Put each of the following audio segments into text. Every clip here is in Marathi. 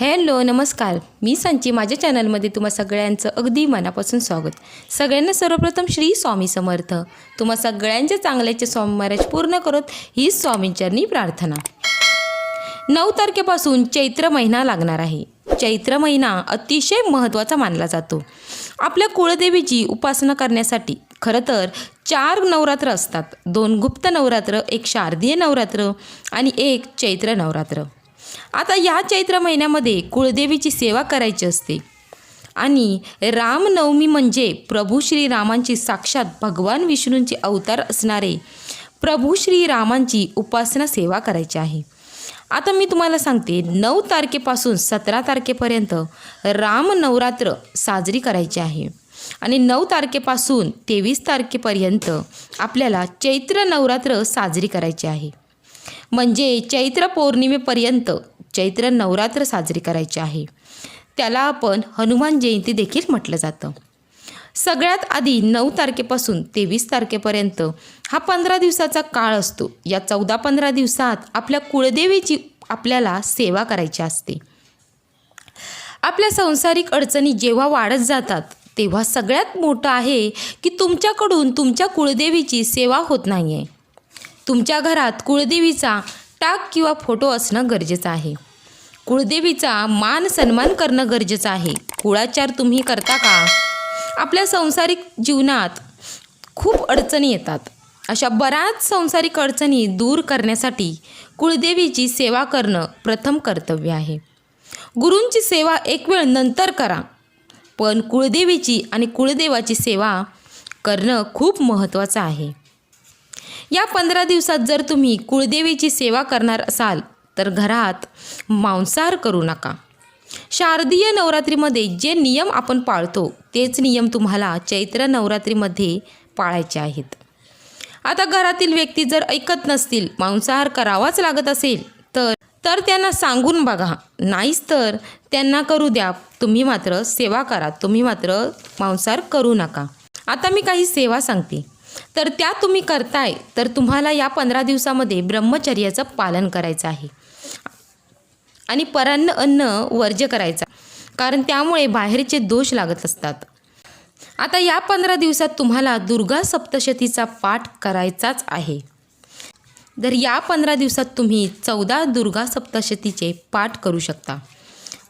हॅलो नमस्कार. मी सांची. माझ्या चॅनलमध्ये तुम्हा सगळ्यांचं अगदी मनापासून स्वागत. सगळ्यांना सर्वप्रथम श्री स्वामी समर्थ. तुम्हा सगळ्यांच्या चांगल्याचे स्वामी महाराज पूर्ण करत ही स्वामींचरणी प्रार्थना. नऊ तारखेपासून चैत्र महिना लागणार आहे. चैत्र महिना अतिशय महत्त्वाचा मानला जातो. आपल्या कुळदेवीची उपासना करण्यासाठी खरं तर चार नवरात्र असतात. दोन गुप्त नवरात्र एक शारदीय नवरात्र आणि एक चैत्र नवरात्र. आता या चैत्र महिन्यामध्ये कुळदेवीची सेवा करायची असते. आणि रामनवमी म्हणजे प्रभू श्रीरामांची साक्षात भगवान विष्णूंचे अवतार असणारे प्रभू श्रीरामांची उपासना सेवा करायची आहे. आता मी तुम्हाला सांगते नऊ तारखेपासून सतरा तारखेपर्यंत राम नवरात्र साजरी करायची आहे. आणि नऊ तारखेपासून तेवीस तारखेपर्यंत आपल्याला चैत्र नवरात्र साजरी करायची आहे. म्हणजे चैत्र पौर्णिमेपर्यंत चैत्र नवरात्र साजरी करायचे आहे. त्याला आपण हनुमान जयंती देखील म्हटलं जातं. सगळ्यात आधी नऊ तारखेपासून तेवीस तारखेपर्यंत हा पंधरा दिवसाचा काळ असतो. या चौदा पंधरा दिवसात आपल्या कुळदेवीची आपल्याला सेवा करायची असते. आपल्या संसारिक अडचणी जेव्हा वाढत जातात तेव्हा सगळ्यात मोठं आहे की तुमच्याकडून तुमच्या कुळदेवीची सेवा होत नाही आहे तुमच्या घरात कुळदेवीचा टाक किंवा फोटो असणं गरजेचं आहे. कुळदेवीचा मान सन्मान करणं गरजेचं आहे. कुळाचार तुम्ही करता का? आपल्या संसारिक जीवनात खूप अडचणी येतात. अशा बऱ्याच संसारिक अडचणी दूर करण्यासाठी कुळदेवीची सेवा करणं प्रथम कर्तव्य आहे. गुरूंची सेवा एक वेळ नंतर करा. पण कुळदेवीची आणि कुळदेवाची सेवा करणं खूप महत्त्वाचं आहे. या पंधरा दिवसात जर तुम्ही कुळदेवीची सेवा करणार असाल तर घरात मांसाहार करू नका. शारदीय नवरात्रीमध्ये जे नियम आपण पाळतो तेच नियम तुम्हाला चैत्र नवरात्रीमध्ये पाळायचे आहेत. आता घरातील व्यक्ती जर ऐकत नसतील मांसाहार करावाच लागत असेल तर तर त्यांना सांगून बघा. नाहीच तर त्यांना करू द्या. तुम्ही मात्र सेवा करा. तुम्ही मात्र मांसाहार करू नका. आता मी काही सेवा सांगते. तर त्या तुम्ही करताय तर तुम्हाला या पंधरा दिवसामध्ये ब्रह्मचर्याचं पालन करायचं आहे. आणि परान्न अन्न वर्ज्य करायचा कारण त्यामुळे बाहेरचे दोष लागत असतात. आता या पंधरा दिवसात तुम्हाला दुर्गा सप्तशतीचा पाठ करायचाच आहे. तर या पंधरा दिवसात तुम्ही चौदा दुर्गा सप्तशतीचे पाठ करू शकता.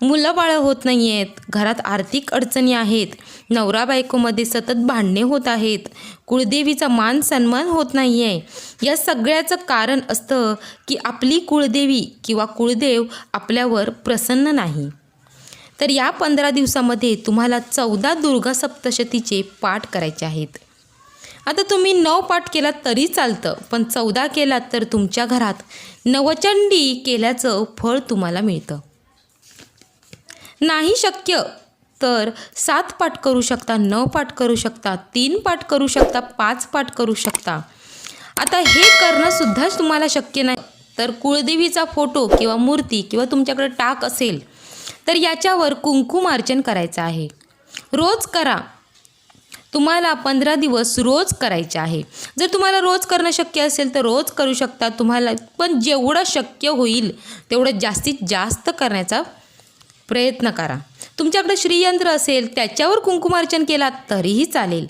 मुलं बाळं होत नाही आहेत घरात आर्थिक अडचणी आहेत. नवरा बायकोमध्ये सतत भांडणे होत आहेत. कुळदेवीचा मान सन्मान होत नाही आहे या सगळ्याचं कारण असतं की आपली कुळदेवी किंवा कुळदेव आपल्यावर प्रसन्न नाही. तर या पंधरा दिवसामध्ये तुम्हाला चौदा दुर्गा सप्तशतीचे पाठ करायचे आहेत. आता तुम्ही नऊ पाठ केलात तरी चालतं पण चौदा केलात तर तुमच्या घरात नवचंडी केल्याचं फळ तुम्हाला मिळतं. नाही शक्य. तर सात पाठ करू शकता नऊ पाठ करू शकता तीन पाठ करू शकता पाच पाठ करू शकता. आता हे करणंसुद्धा तुम्हाला शक्य नाही. तर कुळदेवीचा फोटो किंवा मूर्ती किंवा तुमच्याकडे टाक असेल तर याच्यावर कुंकुमार्चन करायचं आहे. रोज करा. तुम्हाला पंधरा दिवस रोज करायचे आहे. जर तुम्हाला रोज करणं शक्य असेल तर रोज करू शकता. तुम्हाला पण जेवढं शक्य होईल तेवढं जास्तीत जास्त करण्याचा प्रयत्न करा. तुमच्याकडे श्रीयंत्र असेल त्याच्यावर कुंकुमार्चन केला तरीही चालेल.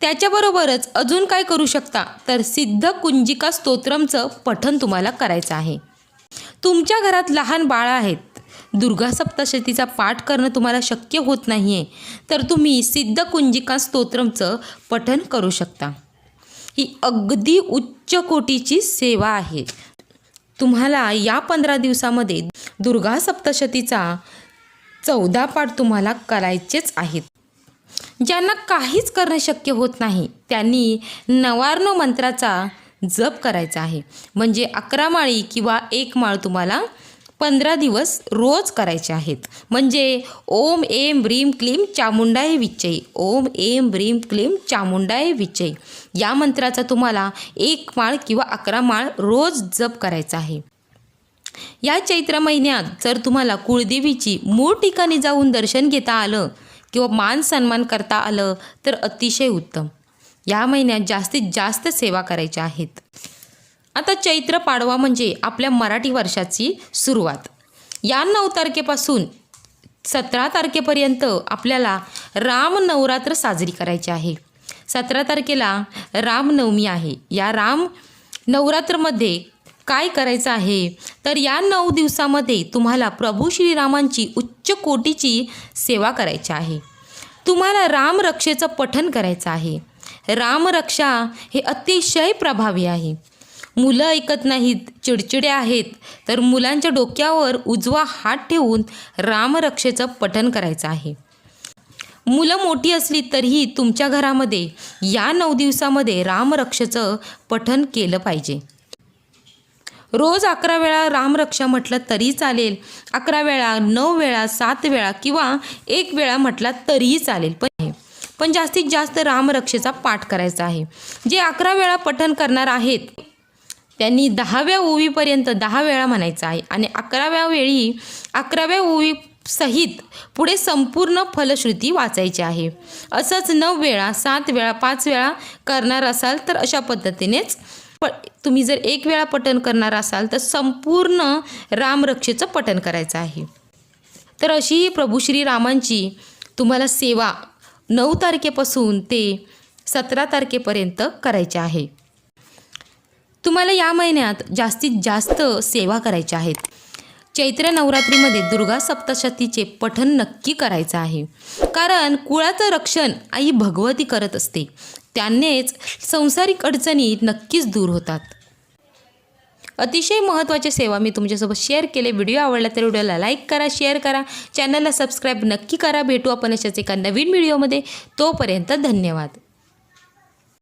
त्याच्याबरोबरच अजून काय करू शकता? तर सिद्ध कुंजिका स्तोत्रमचं पठण तुम्हाला करायचं आहे. तुमच्या घरात लहान बाळं आहेत. दुर्गा सप्तशतीचा पाठ करणं तुम्हाला शक्य होत नाही आहे तर तुम्ही सिद्ध कुंजिका स्तोत्रमचं पठण करू शकता. ही अगदी उच्च कोटीची सेवा आहे. तुम्हाला या पंधरा दिवसामध्ये दुर्गा सप्तशतीचा चौदा पाठ तुम्हाला करायचेच आहेत. ज्यांना काहीच करणं शक्य होत नाही त्यांनी नवार्ण मंत्राचा जप करायचा आहे. म्हणजे अकरा माळी किंवा एक माळ तुम्हाला पंधरा दिवस रोज करायचे आहेत. म्हणजे ओम एम ब्रीम क्लीम चामुंडाय विचय. ओम एम ब्रीम क्लीम चामुंडाय विचय. या मंत्राचा तुम्हाला एक माळ किंवा अकरा माळ रोज जप करायचा आहे. या चैत्र महिन्यात जर तुम्हाला कुळदेवीची मूळ ठिकाणी जाऊन दर्शन घेता आलं किंवा मान सन्मान करता आलं तर अतिशय उत्तम. या महिन्यात जास्तीत जास्त सेवा करायच्या आहेत. आता चैत्र पाडवा म्हणजे आपल्या मराठी वर्षाची सुरुवात. या नऊ तारखेपासून सतरा तारखेपर्यंत आपल्याला राम नवरात्र साजरी करायची आहे. सतरा तारखेला रामनवमी आहे. या राम नवरात्रमध्ये काय करायचं आहे? तर या नऊ दिवसामध्ये तुम्हाला प्रभू श्रीरामांची उच्च कोटीची सेवा करायची आहे. तुम्हाला रामरक्षेचं पठन करायचं आहे. रामरक्षा हे अतिशय प्रभावी आहे. मुलं ऐकत नाहीत चिडचिडे आहेत तर मुलांच्या डोक्यावर उजवा हात ठेवून रामरक्षेचं पठन करायचं आहे. मुलं मोठी असली तरीही तुमच्या घरामध्ये या नऊ दिवसामध्ये रामरक्षेचं पठन केलं पाहिजे. रोज अकरा वेळा रामरक्षा म्हटलं तरी चालेल अकरा वेळा नऊ वेळा सात वेळा किंवा एक वेळा म्हटला तरीही चालेल. पण पण जास्तीत जास्त रामरक्षेचा पाठ करायचा आहे. जे अकरा वेळा पठन करणार आहेत त्यांनी दहाव्या ओवीपर्यंत दहा वेळा म्हणायचं आहे. आणि अकराव्या वेळी अकराव्या ओवी सहित पुढे संपूर्ण फलश्रुती वाचायची आहे. असंच नऊ वेळा सात वेळा पाच वेळा करणार असाल तर अशा पद्धतीनेच प तुम्ही जर एक वेळा पठण करणार असाल तर संपूर्ण रामरक्षेचं पठण करायचं आहे. तर अशी ही प्रभू श्रीरामांची तुम्हाला सेवा नऊ तारखेपासून ते सतरा तारखेपर्यंत करायची आहे. तुम्हाला या महिन्यात जास्तीत जास्त सेवा करायच्या आहेत. चैत्र नवरात्रीमध्ये दुर्गा सप्तशतीचे पठन नक्की करायचं आहे. कारण कुळाचं रक्षण आई भगवती करत असते. त्यांनीच संसारिक अडचणी नक्कीच दूर होतात. अतिशय महत्त्वाच्या सेवा मी तुमच्यासोबत शेअर केले. व्हिडिओ आवडला तर व्हिडिओला लाईक करा शेअर करा. चॅनलला सबस्क्राईब नक्की करा. भेटू आपण अशाच एका नवीन व्हिडिओमध्ये. तोपर्यंत धन्यवाद.